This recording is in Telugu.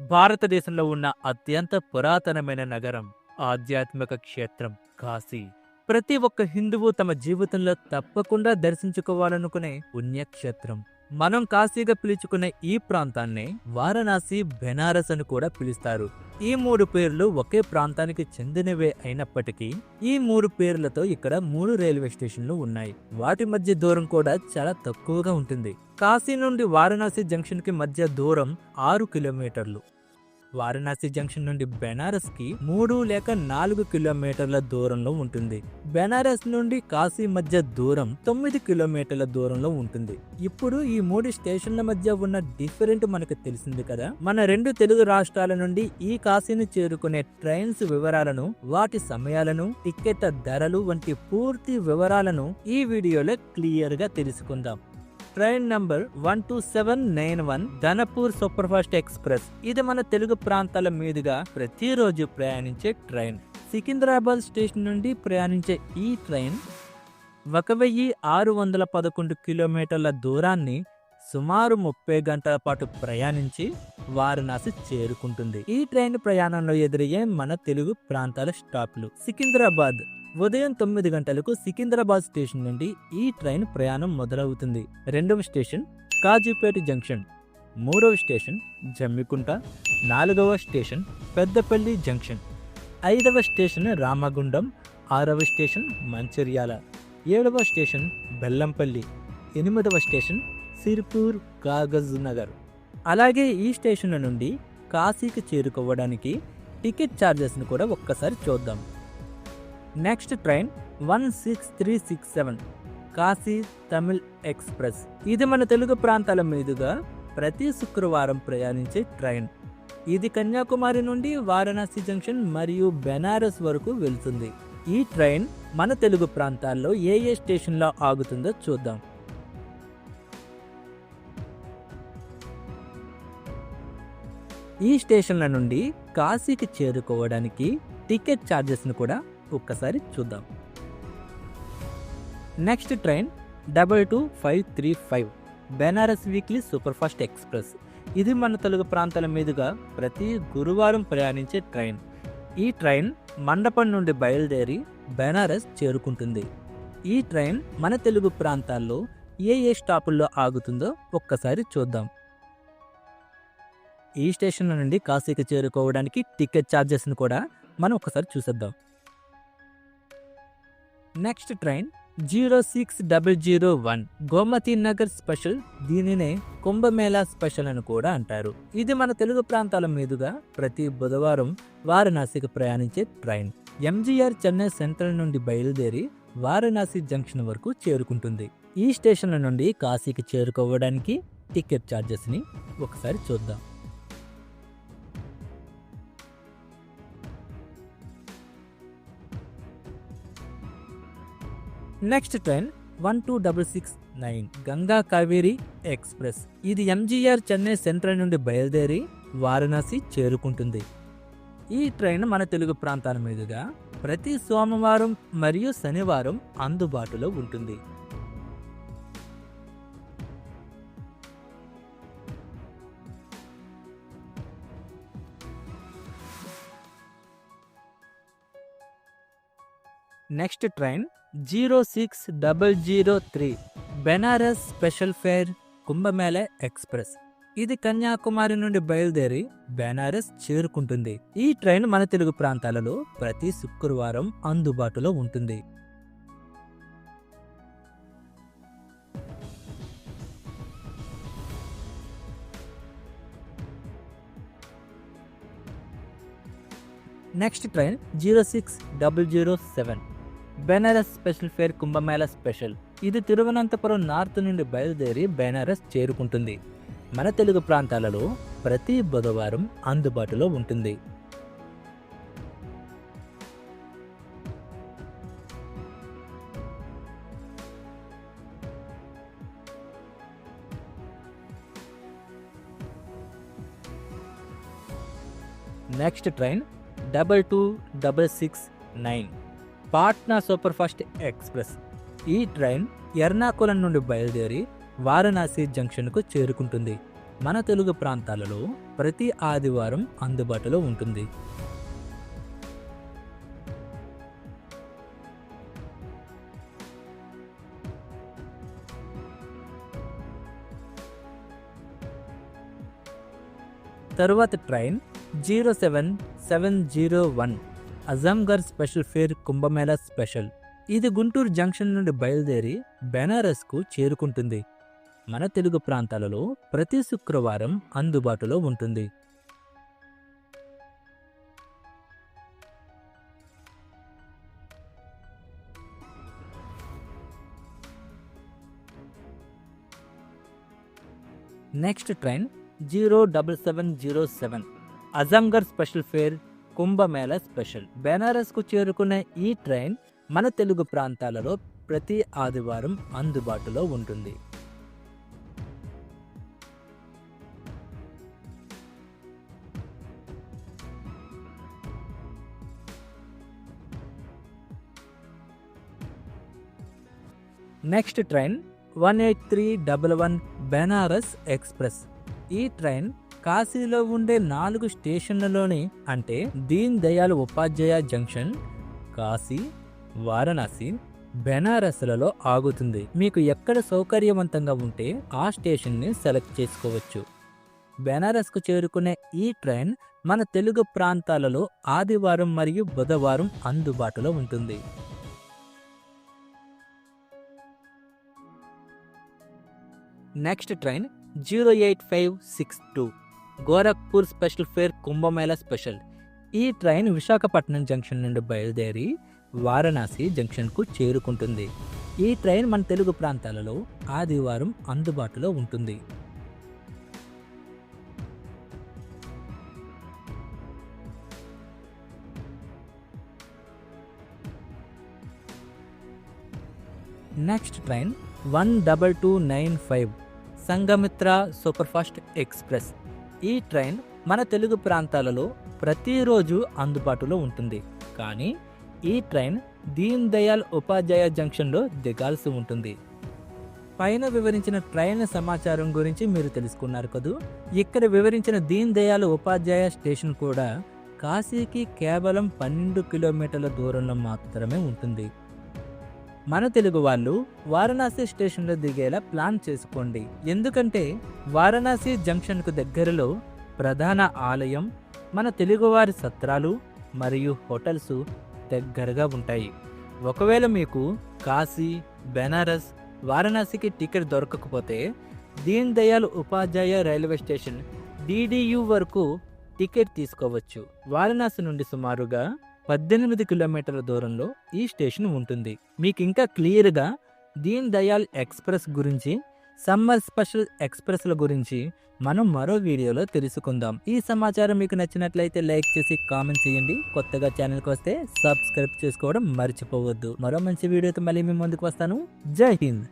భారతదేశంలో ఉన్న అత్యంత పురాతనమైన నగరం ఆధ్యాత్మిక క్షేత్రం కాశీ. ప్రతి ఒక్క హిందువు తమ జీవితంలో తప్పకుండా దర్శించుకోవాలనుకునే పుణ్యక్షేత్రం. మనం కాశీగా పిలుచుకునే ఈ ప్రాంతాన్ని వారణాసి బెనారస్ అని కూడా పిలుస్తారు. ఈ మూడు పేర్లు ఒకే ప్రాంతానికి చెందినవే అయినప్పటికీ ఈ మూడు పేర్లతో ఇక్కడ మూడు రైల్వే స్టేషన్లు ఉన్నాయి. వాటి మధ్య దూరం కూడా చాలా తక్కువగా ఉంటుంది. కాశీ నుండి వారణాసి జంక్షన్కి మధ్య దూరం ఆరు కిలోమీటర్లు. వారణాసి జంక్షన్ నుండి బెనారస్కి మూడు లేక నాలుగు కిలోమీటర్ల దూరంలో ఉంటుంది. బెనారస్ నుండి కాశీ మధ్య దూరం తొమ్మిది కిలోమీటర్ల దూరంలో ఉంటుంది. ఇప్పుడు ఈ మూడు స్టేషన్ల మధ్య ఉన్న డిఫరెంట్ మనకు తెలిసింది కదా? మన రెండు తెలుగు రాష్ట్రాల నుండి ఈ కాశీని చేరుకునే ట్రైన్స్ వివరాలను వాటి సమయాలను టిక్కెట్ల ధరలు వంటి పూర్తి వివరాలను ఈ వీడియోలో క్లియర్గా తెలుసుకుందాం. Train number one two seven nine one Danapur super fast express. ఇది మన తెలుగు ప్రాంతాల మీదుగా ప్రతిరోజు ప్రయాణించే ట్రైన్. సికింద్రాబాద్ స్టేషన్ నుండి ప్రయాణించే ఈ ట్రైన్ ఒక వెయ్యి ఆరు వందల పదకొండు కిలోమీటర్ల దూరాన్ని సుమారు ముప్పై గంటల పాటు ప్రయాణించి వారణాసి చేరుకుంటుంది. ఈ ట్రైన్ ప్రయాణంలో ఎదురయ్యే మన తెలుగు ప్రాంతాల స్టాప్లు. సికింద్రాబాద్. ఉదయం తొమ్మిది గంటలకు సికింద్రాబాద్ స్టేషన్ నుండి ఈ ట్రైన్ ప్రయాణం మొదలవుతుంది. రెండవ స్టేషన్ కాజీపేట జంక్షన్. మూడవ స్టేషన్ జమ్మికుంట. నాలుగవ స్టేషన్ పెద్దపల్లి జంక్షన్. ఐదవ స్టేషన్ రామగుండం. ఆరవ స్టేషన్ మంచిర్యాల. ఏడవ స్టేషన్ బెల్లంపల్లి. ఎనిమిదవ స్టేషన్ సిర్పూర్ కాగజ్ నగర్. అలాగే ఈ స్టేషన్ల నుండి కాశీకి చేరుకోవడానికి టికెట్ ఛార్జెస్ను కూడా ఒక్కసారి చూద్దాం. Next train one six three six seven Kashi Tamil express. ఇది మన తెలుగు ప్రాంతాల మీదుగా ప్రతి శుక్రవారం ప్రయాణించే ట్రైన్. ఇది కన్యాకుమారి నుండి వారణాసి జంక్షన్ మరియు బెనారస్ వరకు వెళ్తుంది. ఈ ట్రైన్ మన తెలుగు ప్రాంతాల్లో ఏ ఏ స్టేషన్లో ఆగుతుందో చూద్దాం. ఈ స్టేషన్ల నుండి కాశీకి చేరుకోవడానికి టికెట్ ఛార్జెస్ను కూడా ఒక్కసారి చూద్దాం. Next train double two five three five Banaras weekly super fast express. ఇది మన తెలుగు ప్రాంతాల మీదుగా ప్రతి గురువారం ప్రయాణించే ట్రైన్. ఈ ట్రైన్ మండపం నుండి బయలుదేరి బెనారస్ చేరుకుంటుంది. ఈ ట్రైన్ మన తెలుగు ప్రాంతాల్లో ఏ ఏ స్టాపుల్లో ఆగుతుందో ఒక్కసారి చూద్దాం. ఈ స్టేషన్ నుండి కాశీకి చేరుకోవడానికి టికెట్ ఛార్జెస్ను కూడా మనం ఒకసారి చూసేద్దాం. Next train zero six double zero one Gomti Nagar special దీనినే కుంభమేళా స్పెషల్ అని కూడా అంటారు. ఇది మన తెలుగు ప్రాంతాల మీదుగా ప్రతి బుధవారం వారణాసికి ప్రయాణించే ట్రైన్. ఎంజీఆర్ చెన్నై సెంట్రల్ నుండి బయలుదేరి వారణాసి జంక్షన్ వరకు చేరుకుంటుంది. ఈ స్టేషన్ల నుండి కాశీకి చేరుకోవడానికి టికెట్ ఛార్జెస్ని ఒకసారి చూద్దాం. Next train one two double six nine Ganga Kaveri express. ఇది ఎంజీఆర్ చెన్నై సెంట్రల్ నుండి బయలుదేరి వారణాసి చేరుకుంటుంది. ఈ ట్రైన్ మన తెలుగు ప్రాంతాల మీదుగా ప్రతి సోమవారం మరియు శనివారం అందుబాటులో ఉంటుంది. Next train zero six double zero three Banaras special fare Kumbh Mela express. ఇది కన్యాకుమారి నుండి బయలుదేరి బెనారస్ చేరుకుంటుంది. ఈ ట్రైన్ మన తెలుగు ప్రాంతాలలో ప్రతి శుక్రవారం అందుబాటులో ఉంటుంది. Next train zero six double zero seven. Banaras special fare Kumbh Mela special. ఇది తిరువనంతపురం నార్త్ నుండి బయలుదేరి బెనారస్ చేరుకుంటుంది. మన తెలుగు ప్రాంతాలలో ప్రతి బుధవారం అందుబాటులో ఉంటుంది. Next train double two double six nine. Patna super fast express. ఈ ట్రైన్ ఎర్నాకుళం నుండి బయలుదేరి వారణాసి జంక్షన్కు చేరుకుంటుంది. మన తెలుగు ప్రాంతాలలో ప్రతి ఆదివారం అందుబాటులో ఉంటుంది. తరువాత train zero seven seven zero one Azamgarh special fare Kumbh Mela special. ఇది గుంటూరు జంక్షన్ నుండి బయలుదేరి బెనారస్కు చేరుకుంటుంది. మన తెలుగు ప్రాంతాలలో ప్రతి శుక్రవారం అందుబాటులో ఉంటుంది. Next train zero double seven zero seven. Azamgarh special fare Kumbh Mela special. బెనారస్కు చేరుకునే ఈ ట్రైన్ మన తెలుగు ప్రాంతాలలో ప్రతి ఆదివారం అందుబాటులో ఉంటుంది. Next train one eight three double one Banaras express. ఈ ట్రైన్ కాశీలో ఉండే నాలుగు స్టేషన్లలోని అంటే దీన్ దయాళ్ ఉపాధ్యాయ జంక్షన్ కాశీ వారణాసి బెనారస్లలో ఆగుతుంది. మీకు ఎక్కడ సౌకర్యవంతంగా ఉంటే ఆ స్టేషన్ని సెలెక్ట్ చేసుకోవచ్చు. బెనారస్కు చేరుకునే ఈ ట్రైన్ మన తెలుగు ప్రాంతాలలో ఆదివారం మరియు బుధవారం అందుబాటులో ఉంటుంది. Next train zero eight five six two. Gorakhpur special fare Kumbh Mela special. ఈ ట్రైన్ విశాఖపట్నం జంక్షన్ నుండి బయలుదేరి వారణాసి జంక్షన్కు చేరుకుంటుంది. ఈ ట్రైన్ మన తెలుగు ప్రాంతాలలో ఆదివారం అందుబాటులో ఉంటుంది. Next train one double two nine five Sanghamitra superfast express. ఈ ట్రైన్ మన తెలుగు ప్రాంతాలలో ప్రతిరోజు అందుబాటులో ఉంటుంది. కానీ ఈ ట్రైన్ దీన్ దయాల్ ఉపాధ్యాయ జంక్షన్లో దిగాల్సి ఉంటుంది. పైన వివరించిన ట్రైన్ సమాచారం గురించి మీరు తెలుసుకున్నారు కదూ? ఇక్కడ వివరించిన దీన్ దయాల్ ఉపాధ్యాయ స్టేషన్ కూడా కాశీకి కేవలం పన్నెండు కిలోమీటర్ల దూరంలో మాత్రమే ఉంటుంది. మన తెలుగు వాళ్ళు వారణాసి స్టేషన్లో దిగేలా ప్లాన్ చేసుకోండి. ఎందుకంటే వారణాసి జంక్షన్కు దగ్గరలో ప్రధాన ఆలయం మన తెలుగువారి సత్రాలు మరియు హోటల్స్ దగ్గరగా ఉంటాయి. ఒకవేళ మీకు కాశీ బెనారస్ వారణాసికి టికెట్ దొరకకపోతే దీన్ దయాళ్ ఉపాధ్యాయ రైల్వే స్టేషన్ డిడియు వరకు టికెట్ తీసుకోవచ్చు. వారణాసి నుండి సుమారుగా పద్దెనిమిది కిలోమీటర్ల దూరంలో ఈ స్టేషన్ ఉంటుంది. మీకు ఇంకా క్లియర్గా దీన్ దయాళ్ ఎక్స్ప్రెస్ గురించి సమ్మర్ స్పెషల్ ఎక్స్ప్రెస్ల గురించి మనం మరో వీడియోలో తెలుసుకుందాం. ఈ సమాచారం మీకు నచ్చినట్లయితే లైక్ చేసి కామెంట్ చేయండి. కొత్తగా ఛానల్కి వస్తే సబ్స్క్రైబ్ చేసుకోవడం మర్చిపోవద్దు. మరో మంచి వీడియోతో మళ్ళీ మీ ముందుకు వస్తాను. జై హింద్!